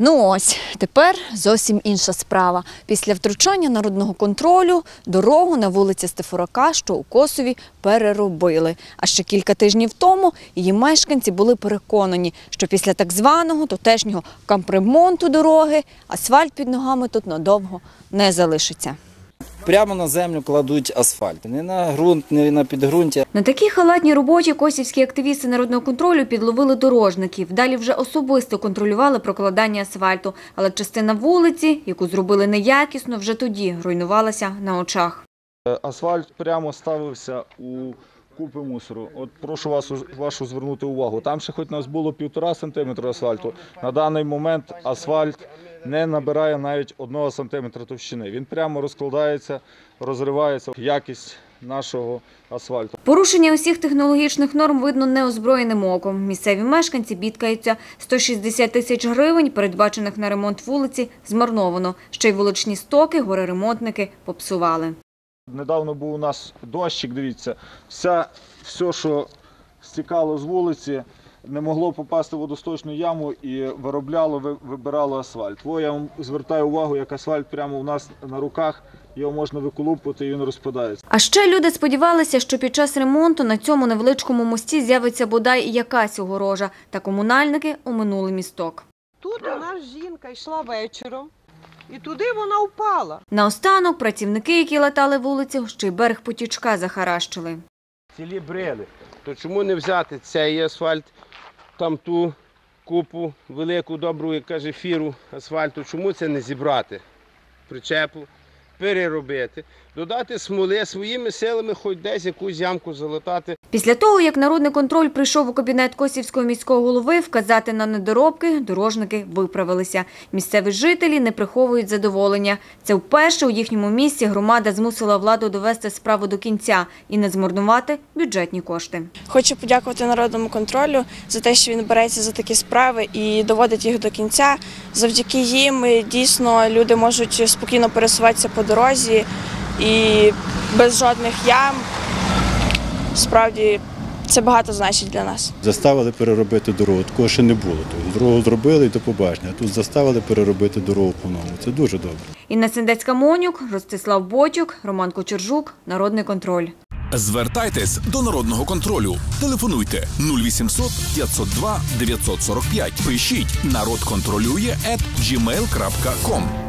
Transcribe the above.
Ну ось тепер зовсім інша справа. Після втручання народного контролю дорогу на вулиці Стефурака, що у Косові, переробили. А ще кілька тижнів тому її мешканці були переконані, що після так званого тутешнього кампремонту дороги асфальт під ногами тут надовго не залишиться. Прямо на землю кладуть асфальт. Не на ґрунт, не на підґрунтя. На такій халатній роботі косівські активісти народного контролю підловили дорожників. Далі вже особисто контролювали прокладання асфальту. Але частина вулиці, яку зробили неякісно, вже тоді руйнувалася на очах. Е, Асфальт прямо ставився у купи мусору. От прошу вас вашу звернути увагу. Там ще хоч у нас було півтора сантиметра асфальту. На даний момент асфальт не набирає навіть одного сантиметра товщини. Він прямо розкладається, розривається. Якість нашого асфальту. Порушення усіх технологічних норм видно неозброєним оком. Місцеві мешканці бідкаються. 160 тисяч гривень, передбачених на ремонт вулиці, змарновано. Ще й вуличні стоки горе-ремонтники попсували. Недавно був у нас дощик, дивіться, вся, все, що стікало з вулиці, не могло попасти в водосточну яму і виробляло, вибирало асфальт. Во я вам звертаю увагу, як асфальт прямо у нас на руках, його можна виколупувати і він розпадається. А ще люди сподівалися, що під час ремонту на цьому невеличкому мості з'явиться бодай якась огорожа, та комунальники оминули місток. Тут у нас жінка йшла вечором, і туди вона впала. Наостанок працівники, які латали вулицю, ще й берег потічка захаращили. цілі брили. То чому не взяти цей асфальт, там ту купу велику, добру, як каже, фіру асфальту, чому це не зібрати? Причепу, переробити, додати смоли своїми силами, хоч десь якусь ямку залатати. Після того, як народний контроль прийшов у кабінет Косівського міського голови, вказати на недоробки, дорожники виправилися. Місцеві жителі не приховують задоволення. Це вперше у їхньому місті громада змусила владу довести справу до кінця і не змарнувати бюджетні кошти. Хочу подякувати народному контролю за те, що він береться за такі справи і доводить їх до кінця. Завдяки їм дійсно люди можуть спокійно пересуватися по дорозі і без жодних ям. Справді це багато значить для нас. Заставили переробити дорогу. Такого ще не було. Тобто дорогу зробили і до побачення. А тут заставили переробити дорогу по-новому. Це дуже добре. Інна Сендецька-Монюк, Ростислав Бочук, Роман Кочержук, Народний контроль. Звертайтесь до народного контролю. Телефонуйте 0800 502 945. Пишіть народ контролює at gmail.com.